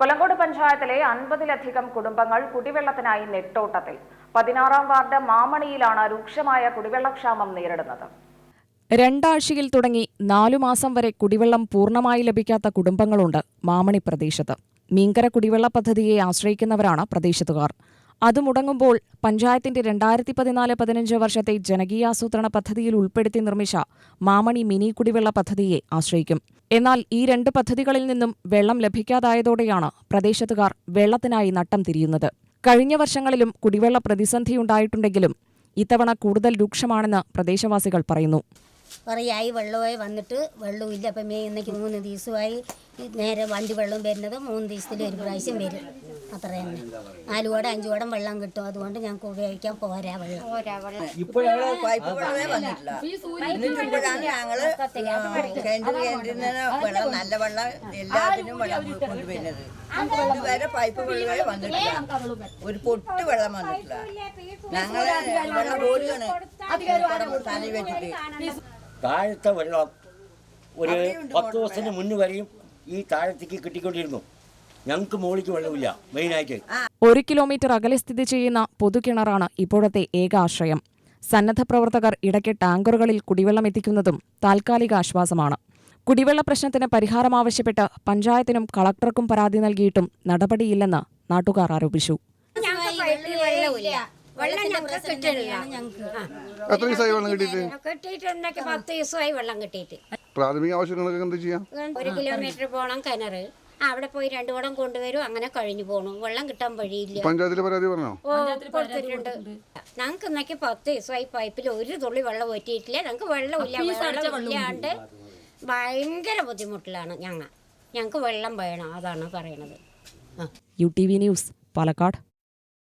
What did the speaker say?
കൊല്ലങ്കോട് പഞ്ചായത്തിലെ അൻപതിലധികം കുടുംബങ്ങൾ കുടിവെള്ളത്തിനായി നെട്ടോട്ടത്തിൽ. പതിനാറാം വാർഡ് മാമണിയിലാണ് രൂക്ഷമായ കുടിവെള്ളക്ഷാമം നേരിടുന്നത്. രണ്ടാഴ്ചയിൽ തുടങ്ങി നാലു മാസം വരെ കുടിവെള്ളം പൂർണമായി ലഭിക്കാത്ത കുടുംബങ്ങളുണ്ട് മാമണി പ്രദേശത്ത്. മീങ്കര കുടിവെള്ള പദ്ധതിയെ ആശ്രയിക്കുന്നവരാണ് പ്രദേശത്തുകാർ. അത് മുടങ്ങുമ്പോൾ പഞ്ചായത്തിന്റെ രണ്ടായിരത്തി പതിനാല് പതിനഞ്ച് വർഷത്തെ ജനകീയാസൂത്രണ പദ്ധതിയിൽ ഉൾപ്പെടുത്തി നിർമ്മിച്ച മാമണി മിനി കുടിവെള്ള പദ്ധതിയെ ആശ്രയിക്കും. എന്നാൽ ഈ രണ്ട് പദ്ധതികളിൽ നിന്നും വെള്ളം ലഭിക്കാതായതോടെയാണ് പ്രദേശത്തുകാർ വെള്ളത്തിനായി നട്ടം തിരിയുന്നത്. കഴിഞ്ഞ വർഷങ്ങളിലും കുടിവെള്ള പ്രതിസന്ധിയുണ്ടായിട്ടുണ്ടെങ്കിലും ഇത്തവണ കൂടുതൽ രൂക്ഷമാണെന്ന് പ്രദേശവാസികൾ പറയുന്നു. കുറേയായി വെള്ളമായി വന്നിട്ട് വെള്ളവും ഇല്ല അപ്പം മേ ഇന്നേക്ക് മൂന്ന് ദിവസമായി നേരെ വണ്ടി വെള്ളം വരുന്നത് മൂന്ന് ദിവസത്തിൽ ഒരു പ്രാവശ്യം വരും. അത്ര തന്നെ നാല് കുടം അഞ്ച് കുടം വെള്ളം കിട്ടും. അതുകൊണ്ട് ഞങ്ങൾക്ക് ഉപയോഗിക്കാൻ പോരാ വെള്ളം. പൈപ്പ് വെള്ളമേ വന്നിട്ടില്ല. എന്നിട്ടിപ്പോഴാണ് ഞങ്ങൾ കേന്ദ്ര കേന്ദ്രത്തിൽ നിന്ന് വെള്ളം നല്ല വെള്ളം എല്ലാത്തിനും വെള്ളം കൊണ്ടുവരുന്നത്. ഇതുവരെ പൈപ്പ് വെള്ളമേ വന്നിട്ടില്ല. ഒരു പൊട്ട് വെള്ളം വന്നിട്ടില്ല. ഞങ്ങൾ വെള്ളം കോരുകയാണ് തലയിൽ വെച്ചിട്ട് താഴത്തെ വെള്ളം ഒരു പത്ത് ദിവസത്തിന് മുന്നേ വരെയും ഈ താഴത്തേക്ക് കിട്ടിക്കൊണ്ടിരുന്നു. ഞങ്ങൾക്ക് മുകളിലേക്ക് വെള്ളമില്ല. മെയിനായിട്ട് ഒരു കിലോമീറ്റർ അകലെ സ്ഥിതി ചെയ്യുന്ന പൊതുകിണറാണ് ഇപ്പോഴത്തെ ഏക ആശ്രയം. സന്നദ്ധ പ്രവർത്തകർ ഇടയ്ക്ക് ടാങ്കറുകളിൽ കുടിവെള്ളം എത്തിക്കുന്നതും താൽക്കാലിക ആശ്വാസമാണ്. കുടിവെള്ള പ്രശ്നത്തിന് പരിഹാരം ആവശ്യപ്പെട്ട് പഞ്ചായത്തിനും കളക്ടർക്കും പരാതി നൽകിയിട്ടും നടപടിയില്ലെന്ന് നാട്ടുകാർ ആരോപിച്ചു. വെള്ളമില്ല. വെള്ളം ഞങ്ങൾക്ക് കിട്ടണില്ല എത്ര ദിവസമായി വെള്ളം കിട്ടിയിട്ട്? കിട്ടിയിട്ട് എന്തൊക്കെ പത്ത് ദിവസമായി വെള്ളം കിട്ടിയിട്ട്. പ്രാഥമിക ആവശ്യങ്ങളൊക്കെ എന്താ ചെയ്യാം? ഒരു കിലോമീറ്റർ പോകണം കിണറ്. അവിടെ പോയി രണ്ടു കുടം കൊണ്ടുവരും അങ്ങനെ കഴിഞ്ഞു പോണു. വെള്ളം കിട്ടാൻ വഴിയില്ല. പഞ്ചായത്തിൽ പരാതി പറഞ്ഞോ? ഓ കൊടുത്തിട്ടുണ്ട്. ഞങ്ങൾക്ക് ഇന്നേക്ക് പത്ത് ദിവസമായി പൈപ്പിൽ ഒരു തുള്ളി വെള്ളം പറ്റിയിട്ടില്ല ഞങ്ങൾക്ക് വെള്ളമില്ല വെള്ളമില്ലാണ്ട് ഭയങ്കര ബുദ്ധിമുട്ടിലാണ് ഞങ്ങൾ ഞങ്ങൾക്ക് വെള്ളം വേണം അതാണ് പറയണത്. U T V news Palakkad.